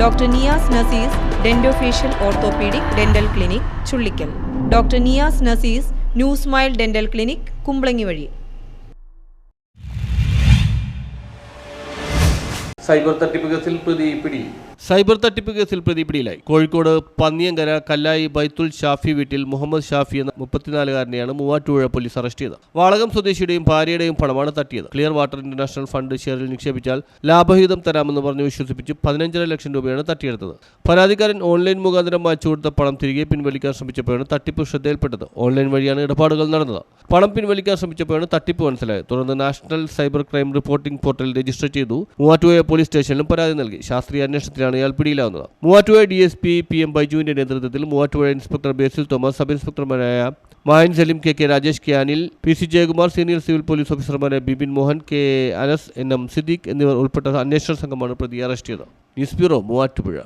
Doctor Niyas Nazees dentofacial orthopaedic dental clinic Chullikkal. Doctor Niyas Nazees new smile dental clinic Kumbalangi വഴി. Cyber തട്ടിപ്പ് കേസിൽ പ്രതി പിടി. Cyber തട്ടിപ്പ് കേസിൽ പ്രതി പിടിയിലായി. കോഴിക്കോട് പന്നിയങ്കര കല്ലായി ബൈത്തുൽ ഷാഫി വീട്ടിൽ മുഹമ്മദ് ഷാഫി എന്ന മുപ്പത്തിനാലുകാരനെയാണ് മൂവാറ്റുപുഴ പോലീസ് അറസ്റ്റ് ചെയ്തത്. വാളകം സ്വദേശിയുടെയും ഭാര്യയുടെയും പണമാണ് തട്ടിയത്. ക്ലിയർ വാട്ടർ ഇന്റർനാഷണൽ ഫണ്ട് ഷെയറിൽ നിക്ഷേപിച്ചാൽ ലാഭഹിതം തരാമെന്ന് പറഞ്ഞ് വിശ്വസിപ്പിച്ച് പതിനഞ്ചര ലക്ഷം രൂപയാണ് തട്ടിയെടുത്തത്. പരാതിക്കാരൻ ഓൺലൈൻ മുഖാന്തരം വായിച്ചു കൊടുത്ത പണം തിരികെ പിൻവലിക്കാൻ ശ്രമിച്ചപ്പോഴാണ് തട്ടിപ്പ് ശ്രദ്ധയിൽപ്പെട്ടത്. ഓൺലൈൻ വഴിയാണ് ഇടപാടുകൾ നടന്നത്. പണം പിൻവലിക്കാൻ ശ്രമിച്ചപ്പോഴാണ് തട്ടിപ്പ് മനസ്സിലായത്. തുടർന്ന് national cyber crime reporting portal register ചെയ്തു. മൂവാറ്റുപുഴ പോലീസ് സ്റ്റേഷനിലും പരാതി നൽകി. ശാസ്ത്രീയ അന്വേഷണത്തിലാണ് ഇയാൾ പിടിയിലാവുന്നത്. Muvattupuzha D S P P M ബൈജുവിന്റെ നേതൃത്വത്തിൽ മൂവാറ്റുപുഴ ഇൻസ്പെക്ടർ ബേസിൽ Thomas sub ഇൻസ്പെക്ടർമാരായ Mayan Saleem K K Rajesh K Anil P C Jayakumar senior civil police ഓഫീസർമാരായ Bipin Mohan K Anas N M Siddique എന്നിവർ ഉൾപ്പെട്ട അന്വേഷണ സംഘമാണ് പ്രതിയെ അറസ്റ്റ് ചെയ്തത്. News bureau Muvattupuzha.